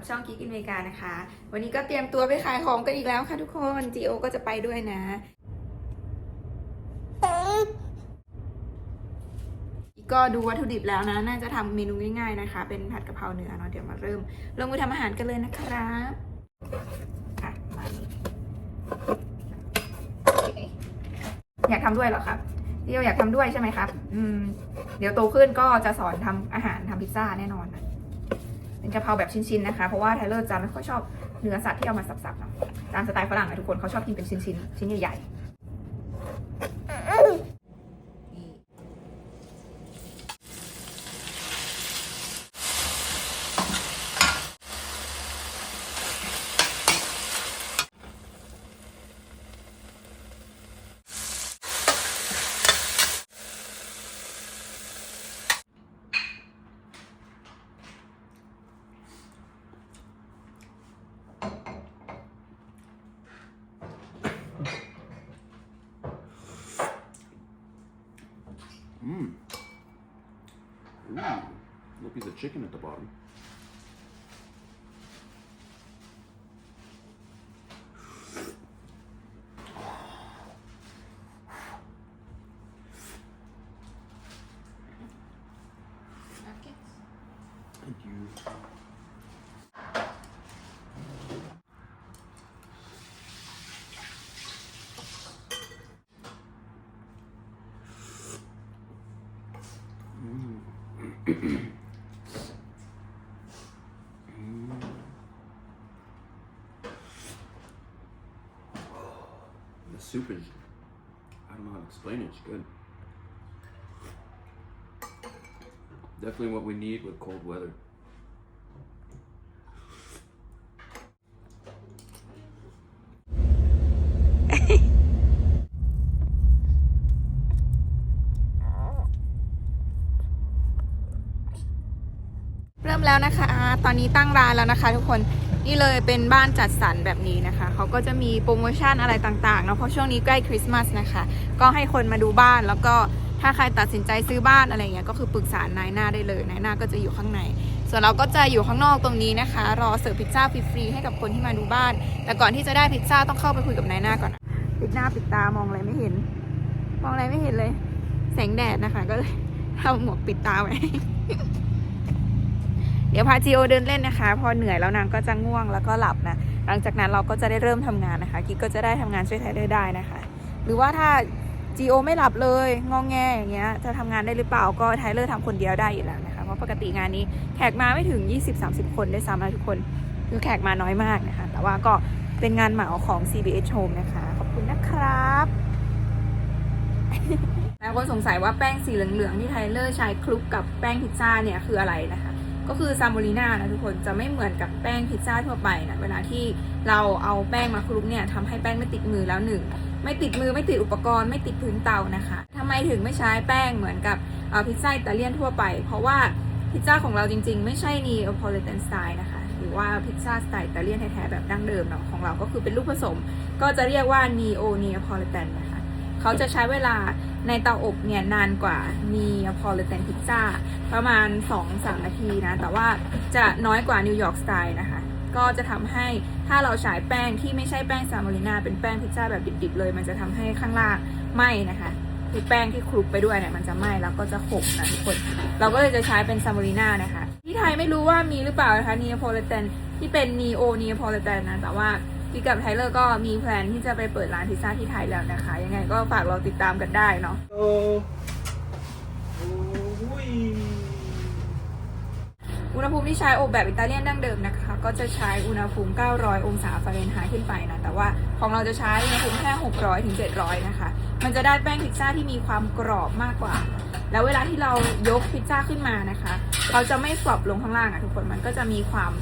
กับช่องกิ๊กอินเมกานะคะ วันนี้ก็เตรียมตัวไปขายของกันอีกแล้วค่ะทุกคนจีโอก็จะไปด้วยนะก็ดูวัตถุดิบแล้วนะ น่าจะทำเมนูง่ายๆนะคะ เป็นผัดกะเพราเนื้อเนาะเดี๋ยวมาเริ่มลงมือทำอาหารกันเลยนะครับอะอยากทำด้วยเหรอครับพี่โออยากทำด้วยใช่ไหมครับ อืม เดี๋ยวโตขึ้นก็จะสอนทำอาหารทำพิซซ่าแน่นอนนะเป็น กะเพราแบบชิ้นๆนะคะ เพราะว่าไทเลอร์จะไม่ค่อยชอบเนื้อสัตว์ที่เอามาสับๆเนาะตามสไตล์ฝรั่งนะทุกคนเขาชอบกินเป็นชิ้นๆชิ้นใหญ่ๆ chicken at the bottom. Thank mm. The soup is, I don't know how to explain it, it's good. Definitely what we need with cold weather. เริ่มแล้วนะคะ ตอนนี้ตั้งร้านแล้วนะคะทุกคน นี่เลยเป็นบ้านจัดสรรแบบนี้นะคะ เขาก็จะมีโปรโมชั่นอะไรต่างๆเนาะเพราะช่วงนี้ใกล้คริสต์มาสนะคะ ก็ให้คนมาดูบ้านแล้วก็ถ้าใครตัดสินใจซื้อบ้านอะไรเงี้ยก็คือปรึกษานายหน้าได้เลยนายหน้าก็จะอยู่ข้างใน ส่วนเราก็จะอยู่ข้างนอกตรงนี้นะคะ รอเสิร์ฟพิซซ่าฟรีๆให้กับคนที่มาดูบ้าน แต่ก่อนที่จะได้พิซซ่าต้องเข้าไปคุยกับนายหน้าก่อนปิดหน้าปิดตามองอะไรไม่เห็น มองอะไรไม่เห็นเลย แสงแดดนะคะ ก็เลยเอาหมวกปิดตาไว้ เดี๋ยวพาจีโอเดินเล่นนะคะ พอเหนื่อยแล้วนางก็จะง่วงแล้วก็หลับนะ หลังจากนั้นเราก็จะได้เริ่มทำงานนะคะกิ๊กก็จะได้ทำงานช่วยไทเลอร์ได้นะคะ หรือว่าถ้าจีโอไม่หลับเลยงองแงอย่างเงี้ยจะทำงานได้หรือเปล่าก็ไทเลอร์ทำคนเดียวได้อยู่แล้วนะคะเพราะปกติงานนี้แขกมาไม่ถึง 20-30 คนได้วยซ้ำนะทุกคนคือแขกมาน้อยมากนะคะ แต่ว่าก็เป็นงานเหมาของ CBH Home นะคะ ขอบคุณนะครับหลายคนสงสัยว่าแป้งสีเหลืองๆที่ไทเลอร์ใช้คลุกกับแป้งพิซซ่าเนี่ยคืออะไรนะคะ ก็คือซามโบลิน่านะทุกคนจะไม่เหมือนกับแป้งพิซซ่าทั่วไปนะเวลาที่เราเอาแป้งมาคลุกเนี่ยทำให้แป้งไม่ติดมือแล้วหนึ่งไม่ติดมือไม่ติดอุปกรณ์ไม่ติดพื้นเตานะคะทำไมถึงไม่ใช้แป้งเหมือนกับพิซซ่าอิตาเลียนทั่วไป เพราะว่าพิซซ่าของเราจริงๆ ไม่ใช่นีโอพอลิเทนสไตล์นะคะหรือว่าพิซซ่าสไตล์อิตาเลียนแท้ๆแบบดั้งเดิมเนาะของเราก็คือเป็นลูกผสม ก็จะเรียกว่า neo neapolitan นะคะ เขาจะใช้เวลาในเตาอบเนี่ยนานกว่ามีพอลเลตนพิซซ่าประมาณ 2-3 นาทีนะ แต่ว่าจะน้อยกว่านิวยอร์กสไตล์นะคะ ก็จะทำให้ถ้าเราใช้แป้งที่ไม่ใช่แป้งซาโมลินาเป็นแป้งพิซซ่าแบบดิบๆเลย มันจะทำให้ข้างล่างไหม้นะคะคือแป้งที่คลุกไปด้วยเนี่ยมันจะไหม้แล้วก็จะขบนะทุกคน เราก็เลยจะใช้เป็นซาโมลินานะคะที่ไทยไม่รู้ว่ามีหรือเปล่านะคะนีโพลิเตนที่เป็นนีโอนีโพลิเตนนะแต่ว่า พี่กับไทเลอร์ก็มีแพลนที่จะไปเปิดร้านพิซซ่าที่ไทยแล้วนะคะ ยังไงก็ฝากเราติดตามกันได้เนาะอุณหภูมิที่ใช้อบแบบอิตาเลียนดั้งเดิมนะคะ ก็จะใช้อุณหภูมิ 900 องศาฟาเรนไฮต์ขึ้นไปนะ แต่ว่าของเราจะใช้อุณหภูมิแค่ 600 ถึง 700 นะคะ มันจะได้แป้งพิซซ่าที่มีความกรอบมากกว่า แล้วเวลาที่เรายกพิซซ่าขึ้นมานะคะ เขาจะไม่ฟลอปลงข้างล่างอะทุกคน มันก็จะมีความ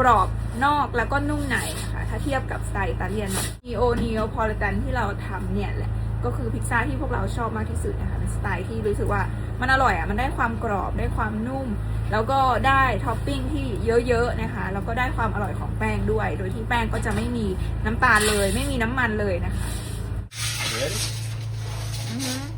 กรอบนอกแล้วก็นุ่มในะะ ถ้าเทียบกับสไตล์อิตาเลียนนีโอนีโอพอลิตันที่เราทำเนี่ยแหละก็คือพิซซ่าที่พวกเราชอบมากที่สุดนะคะเป็นสไตล์ที่รู้สึกว่ามันอร่อยอะมันได้ความกรอบได้ความนุ่ม แล้วก็ได้ท็อปปิ้งที่เยอะๆนะคะแล้วก็ได้ความอร่อยของแป้งด้วย โดยที่แป้งก็จะไม่มีน้ำตาลเลย ไม่มีน้ำมันเลยนะคะ Ready? อื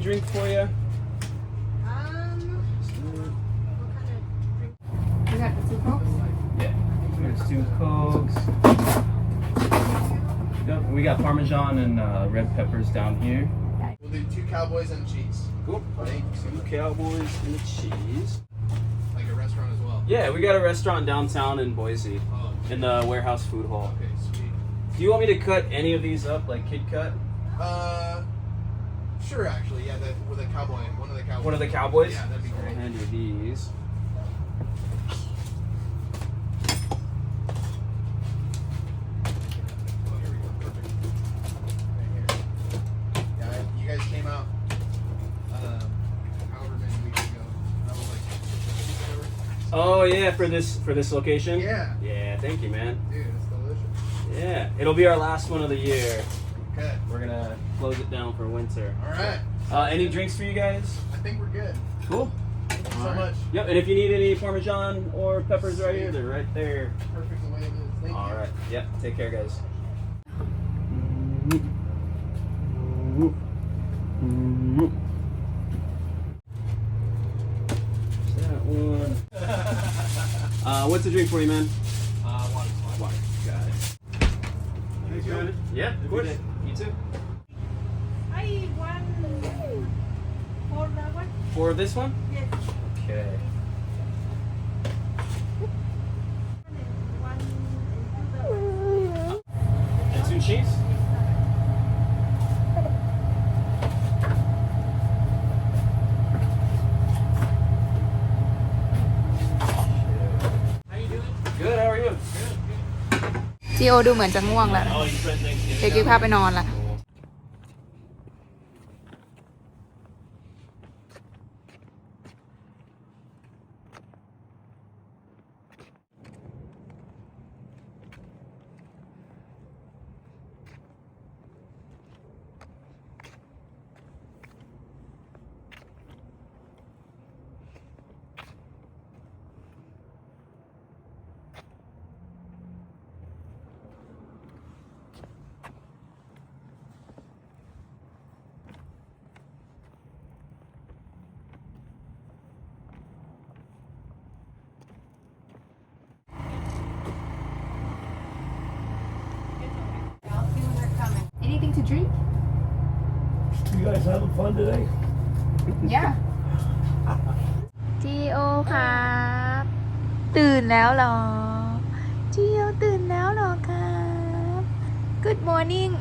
drink for you? You got the two cokes? Yeah. There's two cokes. Yep. We got Parmesan and uh, red peppers down here. We'll do two cowboys and cheese. Cool. Thank. Two cowboys and cheese. Like a restaurant as well. Yeah, we got a restaurant downtown in Boise, Oh, in the warehouse food hall. okay, sweet. Do you want me to cut any of these up, like kid cut? Uh, sure, actually, yeah. The, with a cowboy, one of the cowboys. One of the cowboys? Yeah, that'd be I'll great. hand you these. Oh, here we go. Perfect. Right here. Yeah, you guys came out. Um, however many weeks ago. I was like, whatever. Oh yeah, for this for this location. Yeah, Yeah, thank you, man. dude, it's delicious. Yeah, it'll be our last one of the year. Okay. We're gonna close it down for winter. All right. Uh, any drinks for you guys? I think we're good. Cool. Thank you so Alright. much. Yep, and if you need any Parmesan or peppers right here, they're right there. Perfect the way it is. Thank All you. right. Yep. Take care, guys. That one. Uh, what's the drink for you, man? Uh, water's fine. Water. Got it. Thanks, man. Yeah, of course. You too. I want for the one For this one? Yes. Okay. One into the one. And two cheese? How you doing? Good, how are you? จีโอดูเหมือนจะง่วงแล้วนะ Oh, you said thanks. เดี๋ยวกิ๊บพาไปนอนละ Anything to drink You guys having fun today? Yeah จีโอครับ ตื่นแล้วเหรอจีโอตื่นแล้วเหรอครับ Good morning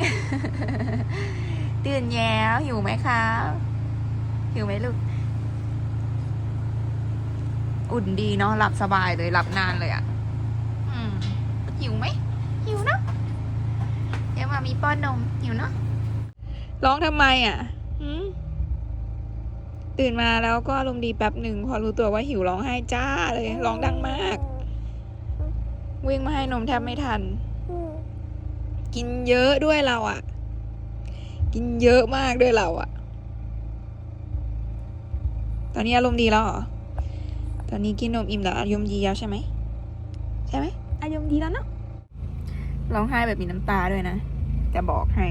ตื่นแล้วหิวไหมครับหิวไหมลูก อุ่นดีเนาะหลับสบายเลยหลับนานเลยอะ่ะอืมหิวไหม หิวเนาะเดี๋ยว มามีป้อนนมหิวเนาะร้องทำไมอะหืมตื่นมาแล้วก็อารมณ์ดีแป๊บหนึ่งพอรู้ตัวว่าหิวร้องไห้จ้าเลยร้องดังมาก วิ่งมาให้นมแทบไม่ทัน กินเยอะด้วยเราอะ่ะ กินเยอะมากด้วยเราอะ่ะ ตอนนี้อารมณ์ดีแล้วเหรอตอนนี้กินนมอิ่มแล้วอารมณ์ดีแล้วใช่ไหมใช่ไหมอารมณ์ดีแล้วเนาะร้องไห้แบบมีน้ำตาด้วยนะ จะบอกให้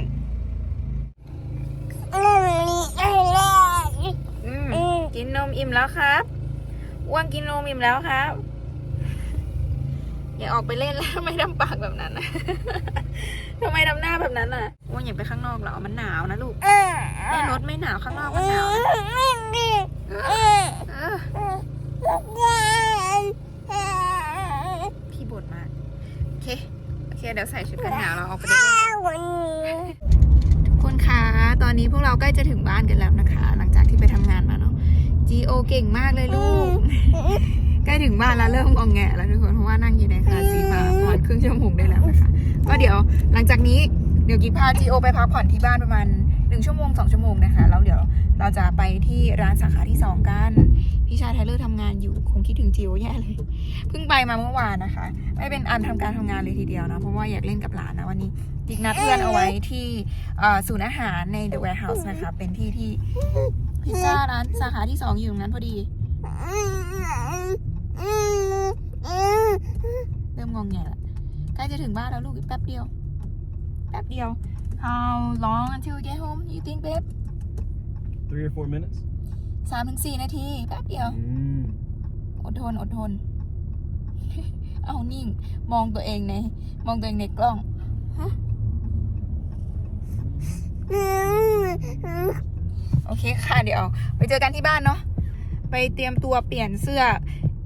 อืมกินนมอิ่มแล้วครับอ้วงกินนมอิ่มแล้วครับ อย่าออกไปเล่นแล้วทำไมทำปากแบบนั้นนะทำไมทำหน้าแบบนั้นน่ะอ้วงอย่าไปข้างนอกเหรอมันหนาวนะลูกในรถไม่หนาวข้างนอกมันหนาวนะเออพี่บ่นมาก โอเค โอ เคเดี๋ยวใส่ชุดกันหนาวเราออกไปเล่นกันทุกคนคะตอนนี้พวกเราใกล้จะถึงบ้านกันแล้วนะคะ หลังจากที่ไปทำงานมาเนาะจีโอเก่งมากเลยลูก ใกล้ถึงบ้านแล้วเริ่มงองแงแล้วทุกคนเพราะว่านั่งอยู่ในคาซีมาประมาณครึ่งชั่วโมงได้แล้วนะคะ ก็เดี๋ยวหลังจากนี้เดี๋ยวกิ๊กพาจีโอไปพักผ่อนที่บ้านประมาณหนึ่งชั่วโมงสองชั่วโมงนะคะแล้วเดี๋ยวเราจะไปที่ร้านสาขาที่สองกัน พี่ชายไทเลอร์ทำงานอยู่คงคิดถึงจิโอแย่เลยเพิ่งไปมาเมื่อวานนะคะ ไม่เป็นอันทำการทำงานเลยทีเดียวนะ เพราะว่าอยากเล่นกับหลานนะวันนี้จิกนัดเพื่อนเอาไว้ที่ศูนย์อาหารใน The Warehouse นะคะ เป็นที่ที่พิซซ่าร้านสาขาที่สองอยู่ตรงนั้นพอดีเริ่มงงแงละใกล้จะถึงบ้านแล้วลูกอีกแป๊บเดียว แป๊บเดียว How long until we get home you think babe Three or four minutes? สามถึงสี่นาทีแป๊บเดียว Mm. อดทนอดทน เอานิ่ง มองตัวเองใน มองตัวเองในกล้องฮะโอเคค่ะ เดี๋ยว ไปเจอกันที่บ้านเนาะ ไปเตรียมตัวเปลี่ยนเสื้อ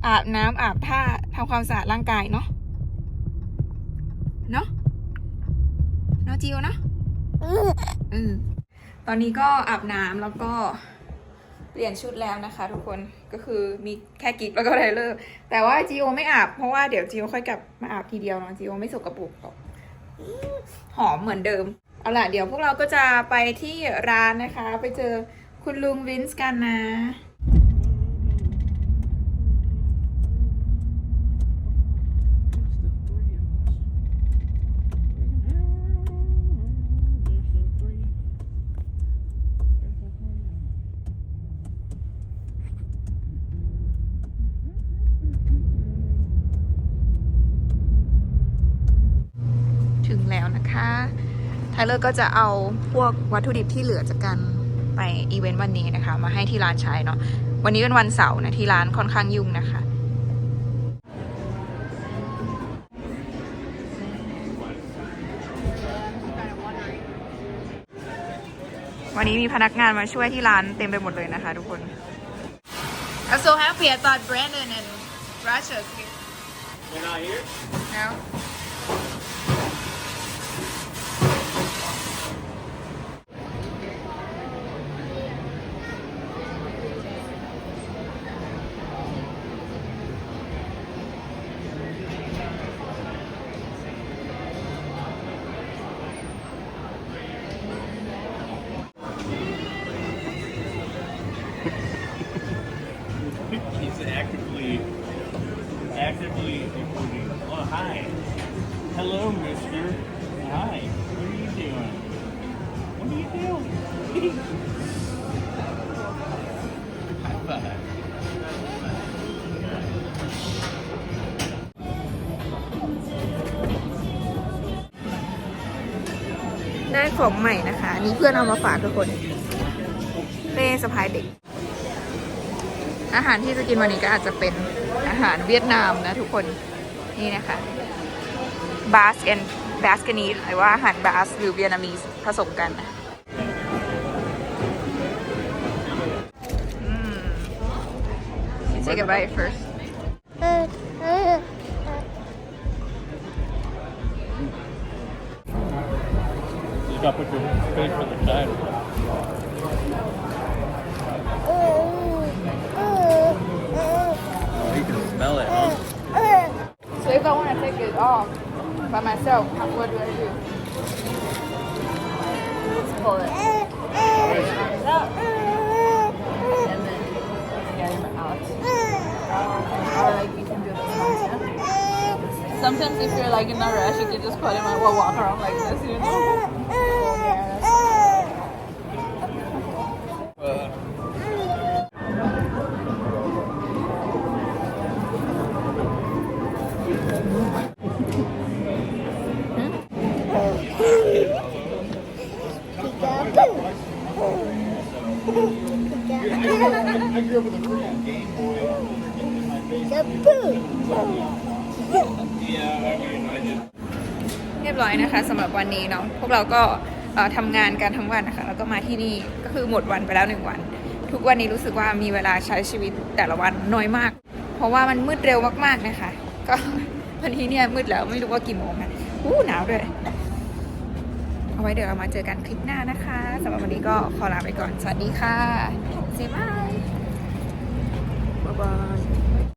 อาบน้ำอาบท่าทำความสะอาดร่างกายเนาะ เนาะ เนาะจิวเนาะ เออตอนนี้ก็อาบน้ำแล้วก็ เปลี่ยนชุดแล้วนะคะทุกคนก็คือมีแค่กิ๊กแล้วก็ไรเลอร์แต่ว่าจีโอไม่อาบเพราะว่าเดี๋ยวจีโอค่อยกลับมาอาบทีเดียวเนาะจีโอไม่สกปรกหรอกหอมเหมือนเดิม เอาล่ะ เดี๋ยวพวกเราก็จะไปที่ร้านนะคะ ไปเจอคุณลุงวินส์กันนะ ถึงแล้วนะคะไท เลอร์ก็จะเอาพวกวัตถุดิบที่เหลือจากการไปอีเวนต์วันนี้นะคะ มาให้ที่ร้านใช้เนาะวันนี้เป็นวันเสาร์นะที่ร้านค่อนข้างยุ่งนะคะวันนี้มีพนักงานมาช่วยที่ร้านเต็มไปหมดเลยนะคะทุกคน I'm so happy I thought Brandon and Rasha was here. They're not here? No. Actively including. Oh, hi. Hello, mister. Hi. What are you doing? What are you doing? High five. ได้ของใหม่นะคะ อันนี้เพื่อนเอามาฝากทุกคน เป้สะพายเด็ก อาหารที่จะกินวันนี้ก็อาจจะเป็น หารเวียดนามนะทุกคนนี่นะคะบาสแอนบาสกานีหรือว่าอาหารบาสหรือเวียดนามีผสมกันนะอืม Take a bite first You got to put your face to the side. Smell it, huh? So if I want to take it off by myself, what do I do? Just pull it. And then get it out. Uh, or like you can do this. Sometimes if you're like in a rush, you can just put it on, well, walk around like this, you know? I grew up with a freaking Game Boy in my face. Yeah, I mean, I just. เรียบร้อยนะคะสำหรับวันนี้เนาะพวกเราก็ทำงานกันทั้งวันนะคะแล้วก็มาที่นี่ก็คือหมดวันไปแล้วหนึ่งวัน ทุกวันนี้รู้สึกว่ามีเวลาใช้ชีวิตแต่ละวันน้อยมาก เพราะว่ามันมืดเร็วมากๆนะคะ ก็วันนี้เนี่ยมืดแล้วไม่รู้ว่ากี่โมงนะอู้หนาวด้วยเอาไว้เดี๋ยวเรามาเจอกันคลิปหน้านะคะสำหรับวันนี้ก็ขอลาไปก่อน สวัสดีค่ะเซบา ยบ๊ายบาย